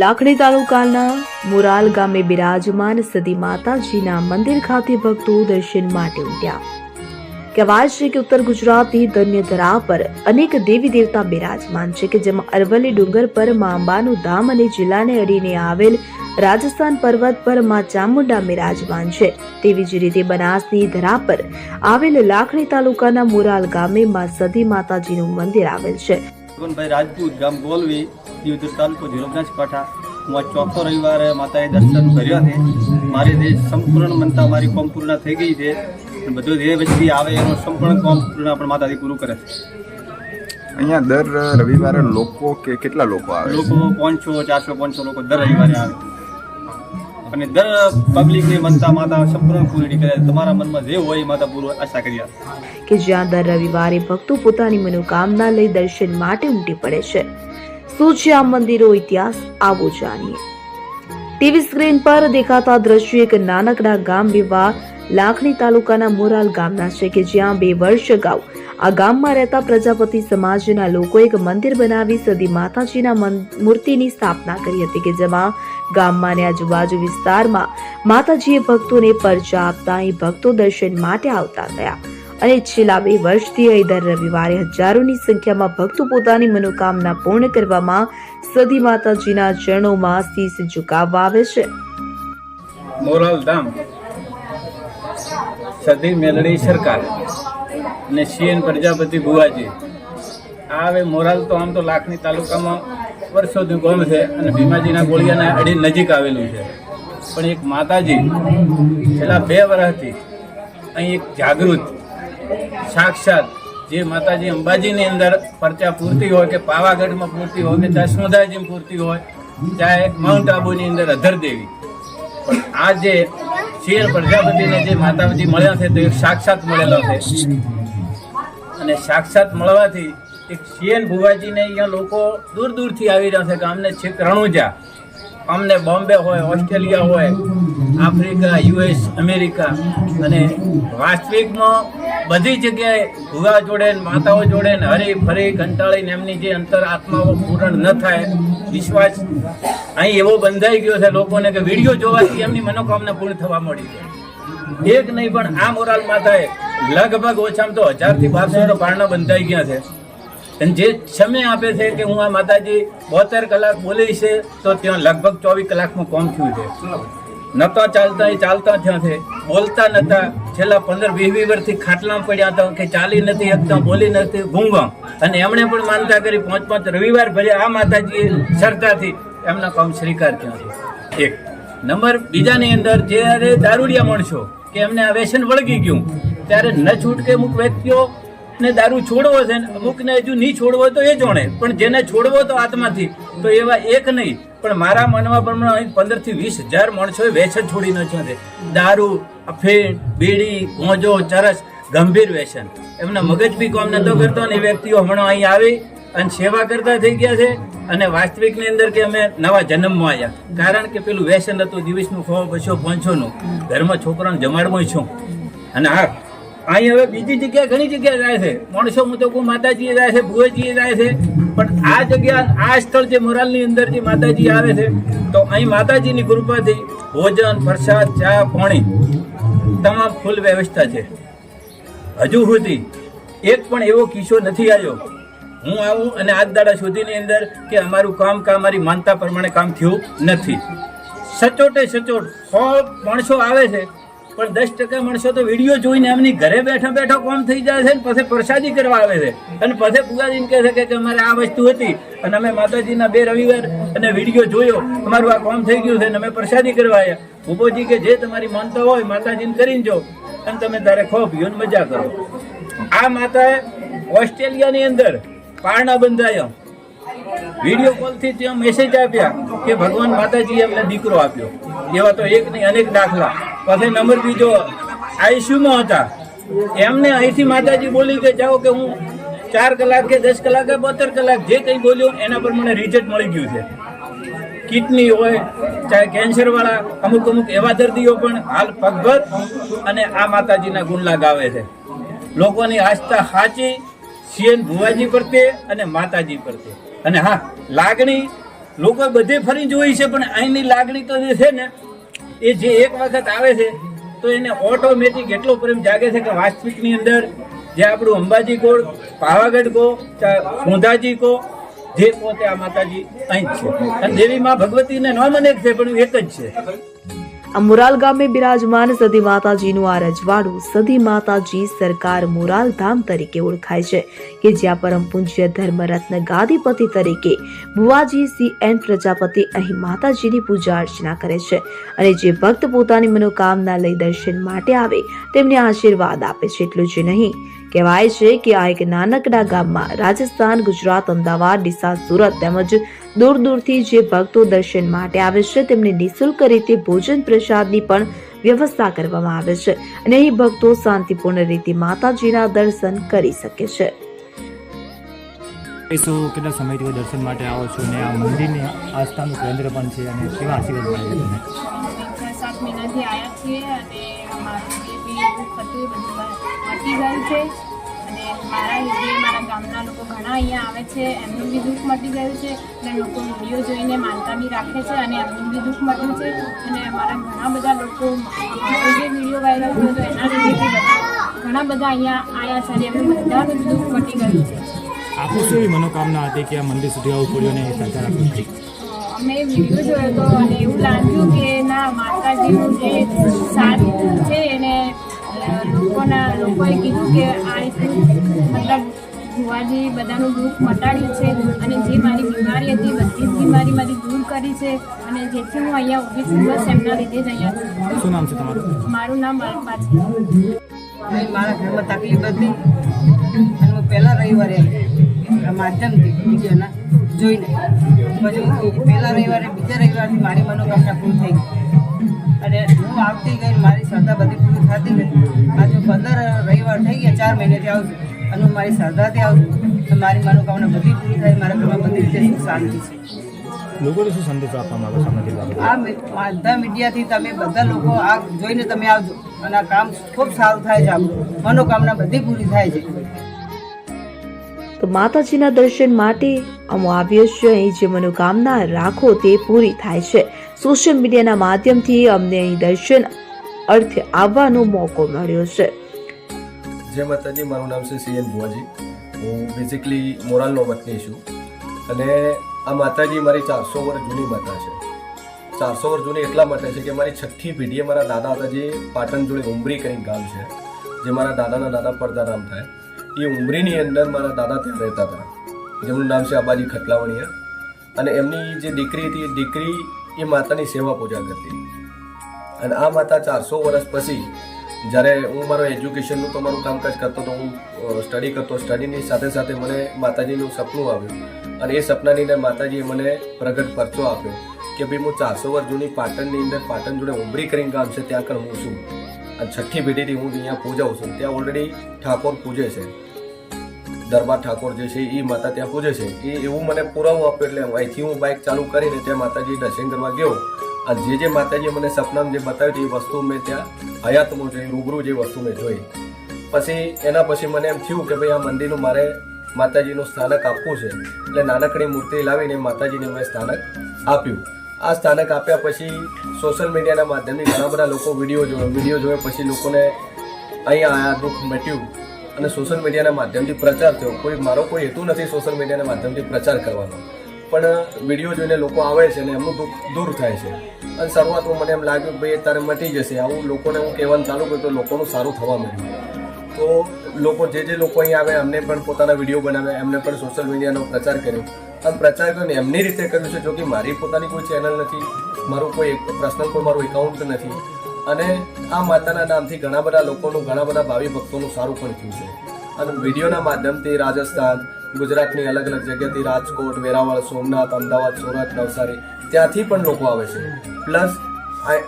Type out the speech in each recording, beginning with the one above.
લાખણી તાલુકાના મુરાલ ગામે બિરાજમાન સદી માતાજીના મંદિર ખાતે ભક્તો દર્શન માટે ઉમટ્યા. કહેવાય છે કે ઉત્તર ગુજરાતની ધન્ય ધરા પર અનેક દેવી દેવતા બિરાજમાન છે કે જેમાં અરવલ્લી ડુંગર પર મા અંબાનું ધામ અને જિલ્લાને અડીને આવેલ રાજસ્થાન પર્વત પર મા ચામુંડા બિરાજમાન છે. તેવી જ રીતે બનાસની ધરા પર આવેલ લાખણી તાલુકાના મુરાલ ગામે મા સદી માતાજીનું મંદિર આવેલ છે. ભાઈ રાજપૂત ગામ ગોલવી દીવદર તાલુકો જિલ્લો બનાસકાંઠા હું આ ચોથો રવિવારે માતાએ દર્શન કર્યા છે. મારી જે સંપૂર્ણ મનતા મારી કોમ પૂર્ણ થઈ ગઈ છે. અને બધું જે વ્યક્તિ આવે એનું સંપૂર્ણ કોમ પૂર્ણ પણ માતાજી પૂરું કરે છે. અહીંયા દર રવિવારે લોકો કે કેટલા લોકો આવે લોકો પાંચસો ચારસો પાંચસો લોકો દર રવિવારે આવે અને દર પબ્લિકની મનતા માતા સંપૂર્ણ પૂરી કરે. તમારા મનમાં જે હોય માતા પૂર્વ આશા કરી કે જ્યાં દર રવિવારે ભક્તો પોતાની મનોકામના લઈ દર્શન માટે ઉમટી પડે છે. શું છે આ મંદિરો ઇતિહાસ? આવો જાણીએ. ટીવી સ્ક્રીન પર દેખાતા દ્રશ્યો એક નાનકડા ગામ વિવાહ લાખણી તાલુકાના મોરાલ ગામના છે કે જ્યાં બે વર્ષ અગાઉ આ ગામમાં રહેતા પ્રજાપતિ સમાજના લોકો એક મંદિર બનાવી સદી માતાજીના મૂર્તિની સ્થાપના કરી હતી કે જેમાં ગામમાં અને આજુબાજુ વિસ્તારમાં માતાજીએ ભક્તોને પરચા આપતા, અહીં ભક્તો દર્શન માટે આવતા થયા. અને છેલ્લા બે વર્ષથી અહીં દર રવિવારે હજારોની સંખ્યામાં ભક્તો પોતાની મનોકામના પૂર્ણ કરવામાં સદી માતાજીના ચરણોમાં શીશ ઝુકાવવા આવે છે. મોરાલ ધામ. સદી મેલડી સરકાર. અને સીએન પ્રજાપતિ ભુવાજી. આ હવે મોરાલ તો આમ તો લાખણી તાલુકામાં વર્ષોથી ગોમ છે અને ભીમાજીના ગોળિયાના અડી નજીક આવેલું છે. પણ એક માતાજી છેલ્લા બે વર્ષથી અહીં એક જાગૃત, સાક્ષાત જે માતાજી અંબાજીની અંદર પરચા પૂરતી હોય કે પાવાગઢમાં પૂરતી હોય કે દસમોદાજીમાં પૂરતી હોય એક માઉન્ટ આબુની અંદર અધર દેવી. પણ આ જે શિર પ્રજાપતિને જે માતાજી મળ્યા છે તો એક સાક્ષાત મળેલો છે. અને સાક્ષાત મળવાથી એક સીએન ભુવાજીને અહીંયા લોકો દૂર દૂરથી આવી રહ્યા છે કે અમને છેક રણુજા. અમને બોમ્બે હોય, ઓસ્ટ્રેલિયા હોય, આફ્રિકા, યુએસ, અમેરિકા અને વાસ્તવિકમાં બધી જગ્યાએ ભૂવા જોડે માતાઓ જોડે હરી ફરી કંટાળીને એમની જે અંતર આત્માઓ પૂરણ ન થાય, વિશ્વાસ અહીં એવો બંધાઈ ગયો છે લોકોને કે વીડિયો જોવાથી એમની મનોકામના પૂર્ણ થવા મળી છે. એક નહીં પણ આ મોરાલ માતાએ લગભગ ઓછામાં તો હજારથી બારસો તો પારણા બંધાઈ ગયા છે. અને જે સમય આપે છે કે હું આ માતાજી બોતેર કલાક બોલી છે, તો ત્યાં લગભગ ચોવીસ કલાકમાં કોમ થયું છે. નતા ચાલતા, એ ચાલતા થયા છે. બોલતા નતા. છેલ્લા પંદર વીસ વીસ વર્ષથી ખાટલામાં પડ્યા હતા કે ચાલી નથી એકદમ બોલી નથી ગુંગા અને એમણે પણ માનતા કરી, પાંચ પાંચ રવિવાર ભલે આ માતાજીએ સરતાથી એમના કામ શ્રીકાર થયા છે. એક. નંબર, બીજાની અંદર જ્યારે દારૂડિયા માણસો, કે એમને આ વ્યસન વળગી ગયું. ત્યારે ન છૂટકે અમુક વ્યક્તિઓ ને દારૂ છોડવો છે ને અમુકને હજુ નહીં છોડવો તો એ જોણે. પણ જેને છોડવો તો આત્માથી, તો એવા એક નહીં. પણ મારા મનમાં પણ અહીં પંદરથી વીસ હજાર માણસોએ વેસન છોડી નાખ્યા છે. દારૂ, અફીણ, બીડી ગોંજો ચરસ, ગંભીર વ્યસન એમના મગજ બી કોમ નતો કરતો ને એ વ્યક્તિઓ હમણાં અહીં આવી અને સેવા કરતા થઈ ગયા છે અને વાસ્તવિકની અંદર કે અમે નવા જન્મમાં આવ્યા. કારણ કે પેલું વ્યસન હતું દિવસનું સો, બસો, પાંચસોનું. ઘરમાં છોકરાને જમાડમાં છું. અને હા અહીં હવે બીજી જગ્યાએ ઘણી જગ્યાએ જાય છે. માણસો તો માતાજીએ જાય છે, ભુવેજીએ જાય છે. પણ આ જગ્યા, આ સ્થળ જે મોરાલની અંદર જે માતાજી આવે છે, તો અહીં માતાજીની કૃપાથી ભોજન, પ્રસાદ, ચા, પાણી તમામ ફૂલ વ્યવસ્થા છે. હજુ સુધી એક પણ એવો કિસ્સો નથી આવ્યો. હું આવું અને આજ દાડા સુધીની અંદર કે અમારું કામ કે અમારી માનતા પ્રમાણે કામ થયું નથી. સચોટે સચોટ, સો માણસો આવે છે પણ દસ ટકા માણસો તો વીડિયો જોઈને એમની ઘરે બેઠા બેઠા કોમ થઈ જાય છે પછી પ્રસાદી કરવા આવે છે. અને પછી પૂજાજીને કહે છે કે અમારે આ વસ્તુ હતી. અને અમે માતાજીના બે રવિવાર અને વીડિયો જોયો. અમારું આ કોમ થઈ ગયું છે અને અમે પ્રસાદી કરવા આવ્યા ઉભોજી કે જે તમારી માનતા હોય માતાજીને કરીને જો. અને તમે તારે ખો પીઓ મજા કરો. આ માતાએ ઓસ્ટ્રેલિયાની અંદર પારણા બંધાયા. વીડિયો કોલથી ત્યાં મેસેજ આપ્યા કે ભગવાન માતાજીએ એમને દીકરો આપ્યો. એવા તો એક નહીં, અનેક દાખલા. પછી નંબર બીજો આઈસીયુમાં હતા? એમને અહીંથી માતાજી બોલી કે, જાઓ કે હું ચાર કલાક કે દસ કલાક કે બોતેર કલાક જે કંઈ બોલ્યો એના પર મને રિઝલ્ટ મળી ગયું છે. કિડની હોય, ચાહે કેન્સરવાળા અમુક અમુક એવા દર્દીઓ પણ હાલ પગભર અને આ માતાજીના ગુણ ગાવે છે. લોકોની આસ્થા સાચી સીએન ભુવાજી પ્રત્યે અને માતાજી પ્રત્યે. અને હા, લાગણી, લોકો બધે ફરી જોઈ છે, પણ અહીંની લાગણી તો જે છે ને એ જે એક વખત આવે છે, તો એને ઓટોમેટિક એટલો પ્રેમ જાગે છે કે વાસ્તવિકની અંદર જે આપણું અંબાજી કોળ પાવાગઢ કો સોંધાજી કો જે પોતે આ માતાજી અહીં છે. અને દેવી માં ભગવતીને નામ અનેક છે, પણ એક જ છે. આ મોરાલ ગામે બિરાજમાન સતી માતાજીનું આ રજવાડું સતી માતાજી સરકાર મોરાલ ધામ તરીકે ઓળખાય છે કે જ્યાં પરમ પૂજ્ય ધર્મરત્ન ગાદીપતિ તરીકે બુવાજી સી એન પ્રજાપતિ અહીં માતાજીની પૂજા અર્ચના કરે છે અને જે ભક્ત પોતાની મનોકામના લઈ દર્શન માટે આવે, તેમને આશીર્વાદ આપે છે. એટલું જ નહીં કહેવાય છે કે આ એક નાનકડા ગામમાં રાજસ્થાન ગુજરાત અમદાવાદ ડીસા સુરત તેમજ દૂર દૂરથી જે ભક્તો દર્શન માટે આવે છે તેમને નિઃશુલ્ક રીતે ભોજન પ્રસાદની પણ વ્યવસ્થા કરવામાં આવે છે અને અહીં ભક્તો શાંતિપૂર્ણ રીતે માતાજીના દર્શન કરી શકે છે. કેટલા સમયથી દર્શન માટે આવો છો અને આ મંદિરની આસ્થાનું કેન્દ્ર પણ છે અને કેવા આશીર્વાદ મળે છે? સાત મહિનાથી આવ્યા છીએ અને હતું એ બધું મટી ગયું છે. અને મારા લીધે મારા ગામના લોકો ઘણા અહીંયા આવે છે. એમનું બી દુઃખ મટી ગયું છે. અને લોકો વીડિયો જોઈને માનતા બી રાખે છે અને એમનું બી દુઃખ મટ્યું છે. અને અમારા ઘણા બધા લોકો જે વીડિયો વાયરલ થયો હતો એના લીધે ઘણા બધા અહીંયા આવ્યા છે અને એમનું બધાનું દુઃખ મટી ગયું છે. આપની શું મનોકામના હતી કે આ મંદિર સુધી આવવું પડ્યું અને સાચા આપી અમે વીડિયો જોયો હતો અને એવું લાગ્યું કે ના માતાજીનું જે લોકોએ કીધું કે આ રીતનું મતલબ ભુવાજી બધાનું દુઃખ મટાડ્યું છે અને જે મારી બીમારી હતી બધી જ બીમારી મારી દૂર કરી છે અને જેથી હું અહીંયા ઊભી છું બસ એમના લીધે જ અહીંયા છું. શું નામ છે તમારું? મારું નામ અલ્પા છે. મારા ઘરમાં તકલીફ હતી અને હું પહેલાં રવિવારે માધ્યમથી વિડીયોના જોઈને પછી પહેલા રવિવારે બીજા રવિવારથી મારી મનોકામના પૂરી થઈ ગઈ. અને હું આવતી ગઈ મારી શ્રદ્ધા બધી પૂરી થતી ગઈ. આજે પંદર રવિવાર થઈ ગયા ચાર મહિનેથી આવું છું. અને હું મારી શ્રદ્ધાથી આવું છું. તો મારી મનોકામના બધી પૂરી થાય મારા ઘરમાં બધી રીતે સુખ શાંતિ છે. લોકોને શું સંદેશો આપવા માંગો છો આ મંદિર બાબતે? આ મી- બધા મીડિયાથી તમે બધા લોકો આ જોઈને તમે આવજો. અને આ કામ ખૂબ સારું થાય છે આપણું. મનોકામના બધી પૂરી થાય છે. તો માતાજીના દર્શન માટે અમો આવ્યો છે અહીં જે મનોકામના રાખો તે પૂરી થાય છે. સોશિયલ મીડિયાના માધ્યમથી અમને અહીં દર્શન અર્થે આવવાનો મોકો મળ્યો છે. જય માતાજી, મારું નામ છે સીએન ભુવાજી. હું બેઝિકલી મોરાલનો વતની છું. અને આ માતાજી મારી ચારસો વર્ષ જૂની માતા છે. ચારસો વર્ષ જૂની એટલા માટે છે કે મારી છઠ્ઠી પેઢીએ મારા દાદા હતા જે પાટણ જોડે ઉમરી કરીને ગામ છે, જે મારા દાદાના દાદા પરદારામ થાય. એ ઉમરીની અંદર મારા દાદા ત્યાં રહેતા હતા. જેમનું નામ છે આબાજી ખટલાવણીયા. અને એમની જે દીકરી હતી, એ દીકરી એ માતાની સેવા પૂજા કરતી. અને આ માતા ચારસો વર્ષ પછી જ્યારે હું મારો એજ્યુકેશનનું તો મારું કામકાજ કરતો તો હું સ્ટડી કરતો. સ્ટડીની સાથે સાથે મને માતાજીનું સપનું આવ્યું. અને એ સપનાની માતાજીએ મને પ્રગટ પરચો આપ્યો કે ભાઈ હું ચારસો વર્ષ જૂની પાટણની અંદર પાટણ જોડે ઉમરી કરીને ગામ છે, ત્યાં આગળ હું છું. અને છઠ્ઠી પેઢીથી હું અહીંયા પૂજાઉં છું. ત્યાં ઓલરેડી ઠાકોર પૂજે છે. દરબાર ઠાકોર જે છે એ માતા ત્યાં પૂજે છે. એ એવું મને પુરાવો આપ્યો એટલે અહીંથી હું બાઇક ચાલુ કરીને ત્યાં માતાજી દર્શન કરવા ગયો. અને જે જે માતાજીએ મને સપનામાં જે બતાવ્યું એ વસ્તુ મેં ત્યાં હયાતમાં જોઈ, રૂબરૂ જે વસ્તુ મેં જોઈ. પછી એના પછી મને એમ થયું કે ભાઈ આ મંદિરનું મારે માતાજીનું સ્થાનક આપવું છે. એટલે નાનકડી મૂર્તિ લાવીને માતાજીને મેં સ્થાનક આપ્યું. આ સ્થાનક આપ્યા પછી સોશિયલ મીડિયાના માધ્યમથી ઘણા બધા લોકો વીડિયો જોયો વીડિયો જોયા પછી લોકોને અહીંયા આ દુઃખ મટ્યું. અને સોશિયલ મીડિયાના માધ્યમથી પ્રચાર થયો. કોઈ, મારો કોઈ હેતુ નથી સોશિયલ મીડિયાના માધ્યમથી પ્રચાર કરવાનો. પણ વીડિયો જોઈને લોકો આવે છે અને એમનું દુઃખ દૂર થાય છે. અને શરૂઆતમાં મને એમ લાગ્યું કે ભાઈ તારે મટી જશે. આવું લોકોને હું કહેવાનું ચાલુ કર્યું તો લોકોનું સારું થવા માંડ્યું. તો લોકો, જે જે લોકો અહીં આવે, એમને પણ પોતાના વીડિયો બનાવ્યા, એમને પણ સોશિયલ મીડિયાનો પ્રચાર કર્યો. અને પ્રચાર કર્યો ને એમની રીતે કર્યું છે, જો કે મારી પોતાની કોઈ ચેનલ નથી. મારું કોઈ પર્સનલ કોઈ મારું એકાઉન્ટ નથી. અને આ માતાના નામથી ઘણા બધા લોકોનું, ઘણા બધા ભાવિ ભક્તોનું સારું પણ થયું છે. અને વિડીયોના માધ્યમથી રાજસ્થાન, ગુજરાતની અલગ અલગ જગ્યાથી રાજકોટ, વેરાવળ, સોમનાથ, અમદાવાદ, સુરત, નવસારી, ત્યાંથી પણ લોકો આવે છે. પ્લસ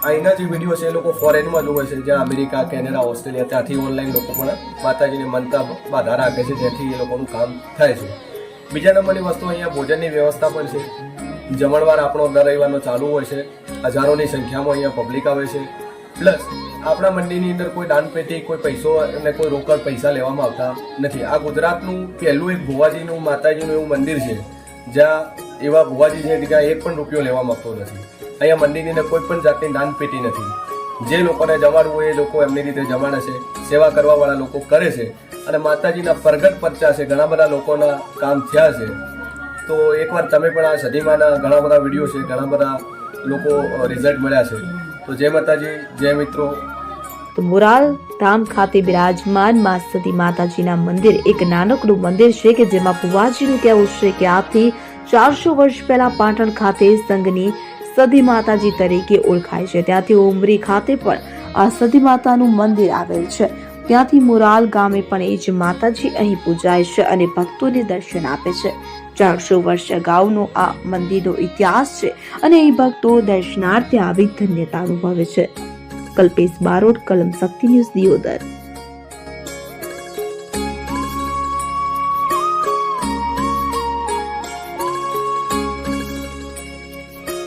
અહીંના જે વીડિયો છે એ લોકો ફોરેનમાં જોવે છે, જ્યાં અમેરિકા, કેનેડા, ઓસ્ટ્રેલિયા, ત્યાંથી ઓનલાઈન લોકો પણ માતાજીને મનતા બાધા રાખે છે, જેથી એ લોકોનું કામ થાય છે. બીજા નંબરની વસ્તુ અહીંયા ભોજનની વ્યવસ્થા પણ છે. જમણવાર આપણો દર રવિવારનો ચાલુ હોય છે. હજારોની સંખ્યામાં અહીંયા પબ્લિક આવે છે. પ્લસ આપણા મંદિરની અંદર કોઈ દાન પેટી કોઈ પૈસો અને કોઈ રોકડ પૈસા લેવામાં આવતા નથી. આ ગુજરાતનું પહેલું એક ભુવાજીનું માતાજીનું એવું મંદિર છે, જ્યાં એવા ભુવાજી છે ત્યાં એક પણ રૂપિયો લેવા માંગતો નથી. અહીંયા મંદિરની અંદર કોઈ પણ જાતની દાન પેટી નથી. જે લોકોને જમાડવું હોય એ લોકો એમની રીતે જમાડે છે, સેવા કરવાવાળા લોકો કરે છે અને માતાજીના પ્રગટ પરચા છે, ઘણા બધા લોકોના કામ થયા છે. તો એકવાર તમે પણ આ સદીમાના ઘણા બધા વીડિયો છે, ઘણા બધા લોકો રિઝલ્ટ મળ્યા છે. તો જય માતાજી, જય મિત્રો. તો મોરાલ ધામ ખાતે બિરાજમાનમાં સતી માતાજીના મંદિર એક નાનકડું મંદિર છે કે જેમાં ભુવાજીનું કહેવું છે કે આજથી ચારસો વર્ષ પહેલા પાટણ ખાતે સંઘની સતી માતાજી તરીકે ઓળખાય છે. ત્યાંથી ઉમરી ખાતે પણ આ સતી માતાનું મંદિર આવેલ છે. ત્યાંથી મોરાલ ગામે પણ એ જ માતાજી અહીં પૂજાય છે અને ભક્તોને દર્શન આપે છે. ચારસો વર્ષ અગાઉનો આ મંદિરનો ઇતિહાસ છે અને અહીં ભક્તો દર્શનાર્થે આવી ધન્યતા અનુભવે છે. કલ્પેશ બારોટ, કલમ શક્તિ ન્યૂઝ દિયોદર.